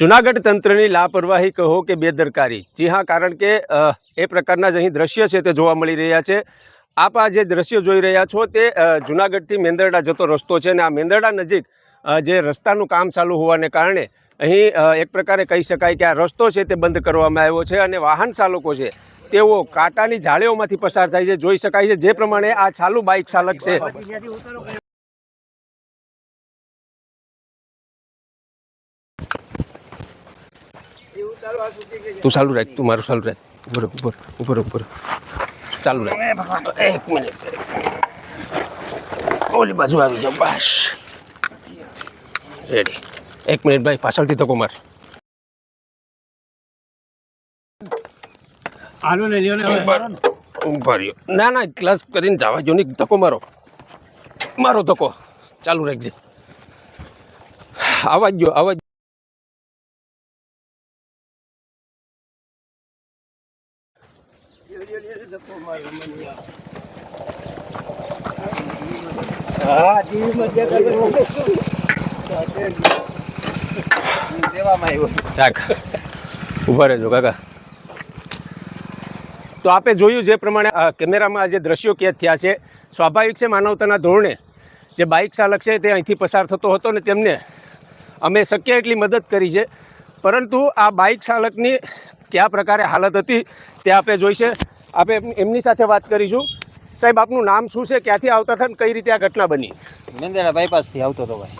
જુનાગઢ તંત્રની લાપરવાહી કહો કે બેદરકારી. જી હા, કારણ કે એ પ્રકારના જ અહીં દ્રશ્ય છે તે જોવા મળી રહ્યા છે. આપ આ જે દ્રશ્યો જોઈ રહ્યા છો તે જૂનાગઢથી મેંદરડા જતો રસ્તો છે અને આ મેંદરડા નજીક જે રસ્તાનું કામ ચાલુ હોવાને કારણે અહીં એક પ્રકારે કહી શકાય કે આ રસ્તો છે તે બંધ કરવામાં આવ્યો છે અને વાહન ચાલકો છે તેઓ કાંટાની જાળીઓમાંથી પસાર થાય છે. જોઈ શકાય છે, જે પ્રમાણે આ ચાલુ બાઇક ચાલક છે. તું ચાલુ રાખ તું મારું ચાલુ રાખ. ઉપર ઉપર ઉપર ઉપર ચાલુ રાખ. એક મિનિટ. ઓલી બાજુ આવી જાવ બસ. રેડી એક મિનિટ ભાઈ પાછળથી ધક્કો માર. આનો ને લ્યો ને ઊભા રહ્યો. ના ના ક્લાસ કરીને જવા જો નહીં. ધક્કો મારો. મારો ધક્કો. ચાલુ રાખજે. આવાજ જો આવાજ હા ઊભા રહેજો, કાકા. તો આપે જોયું જે પ્રમાણે કેમેરામાં આ જે દ્રશ્યો કેદ થયા છે, સ્વાભાવિક છે માનવતાના ધોરણે જે બાઇક ચાલક છે તે અહીંથી પસાર થતો હતો ને તેમને અમે શક્ય એટલી મદદ કરી છે. પરંતુ આ બાઇક ચાલકની કયા પ્રકારે હાલત હતી તે આપે જોઈ છે આપે એમની સાથે વાત કરીશું. સાહેબ આપનું નામ શું છે? ક્યાંથી આવતા હતા ને કઈ રીતે આ ઘટના બની? મેંદેડા બાયપાસથી આવતો હતો ભાઈ.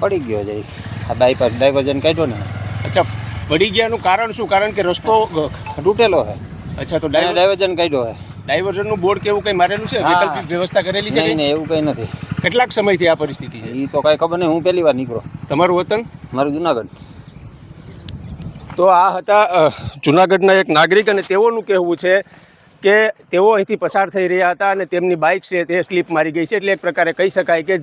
પડી ગયો જઈ આ બાયપાસ ડાયવર્જન કાઢ્યો ને. અચ્છા પડી ગયાનું કારણ શું? કારણ કે રસ્તો તૂટેલો હે. અચ્છા તો ડાયવર્જન કાઢ્યો હે. ડાયવર્જનનું બોર્ડ કેવું કંઈ મારેલું છે. વૈકલ્પિક વ્યવસ્થા કરેલી છે નહીં એવું કંઈ નથી. કેટલાક સમયથી આ પરિસ્થિતિ છે? એ તો કાંઈ ખબર નહીં હું પહેલી વાર નીકળો. તમારું વતન? મારું જુનાગઢ. તો આ હતા જૂનાગઢના એક નાગરિક અને તેઓનું કહેવું છે કે તેઓ અહીંથી પસાર થઈ રહ્યા હતા અને તેમની બાઇક છે તે સ્લીપ મારી ગઈ છે. એટલે એક પ્રકારે કહી શકાય કે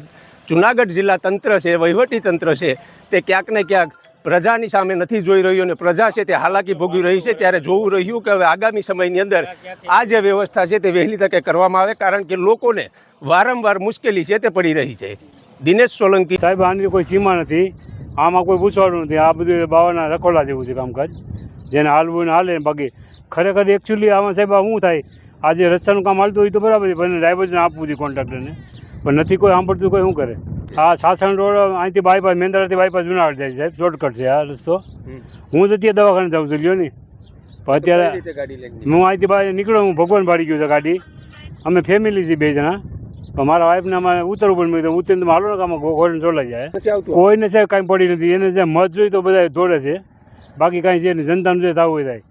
જુનાગઢ જિલ્લા તંત્ર છે, વહીવટી તંત્ર છે, તે ક્યાંક ને ક્યાંક પ્રજાની સામે નથી જોઈ રહ્યું અને પ્રજા છે તે હાલાકી ભોગવી રહી છે. ત્યારે જોવું રહ્યું કે હવે આગામી સમયની અંદર આ જે વ્યવસ્થા છે તે વહેલી તકે કરવામાં આવે, કારણ કે લોકોને વારંવાર મુશ્કેલી છે તે પડી રહી છે. દિનેશ સોલંકી. સાહેબ આની કોઈ સીમા નથી. આમાં કોઈ પૂછવાનું નથી. આ બધું બાવાના રખોલા જેવું છે કામકાજ. જેને હાલવું ને હાલે બાકી. ખરેખર એકચ્યુઅલી આમાં સાહેબ શું થાય? આજે રસ્તાનું કામ હાલતું હોય તો બરાબર છે પણ ડાયવર્જન આપવું છે કોન્ટ્રાક્ટરને પણ નથી કોઈ સાંભળતું કોઈ શું કરે? આ સાસણ રોડ અહીંથી બાયપાસ મેંદરાથી બાયપાસ જુનાગઢ જાય સાહેબ. શોર્ટકટ છે આ રસ્તો. હું તો ત્યાં દવાખાને જાઉં છું લ્યો ને. પણ અત્યારે હું અહીંથી બહાર નીકળ્યો હું ભગવાન ભાડી ગયો છે ગાડી. અમે ફેમિલી છીએ બે જણા. મારા વાઈફને અમારે ઉતરવું પણ મેં ઉતરીને હાલો ને કામ ઘોડીને ચોલાઈ જાય. કોઈને છે કાંઈ પડી નથી. એને જે મત જોઈ તો બધા દોડે છે. બાકી કાંઈ છે નહીં. જનતાનું જે થવું હોય થાય.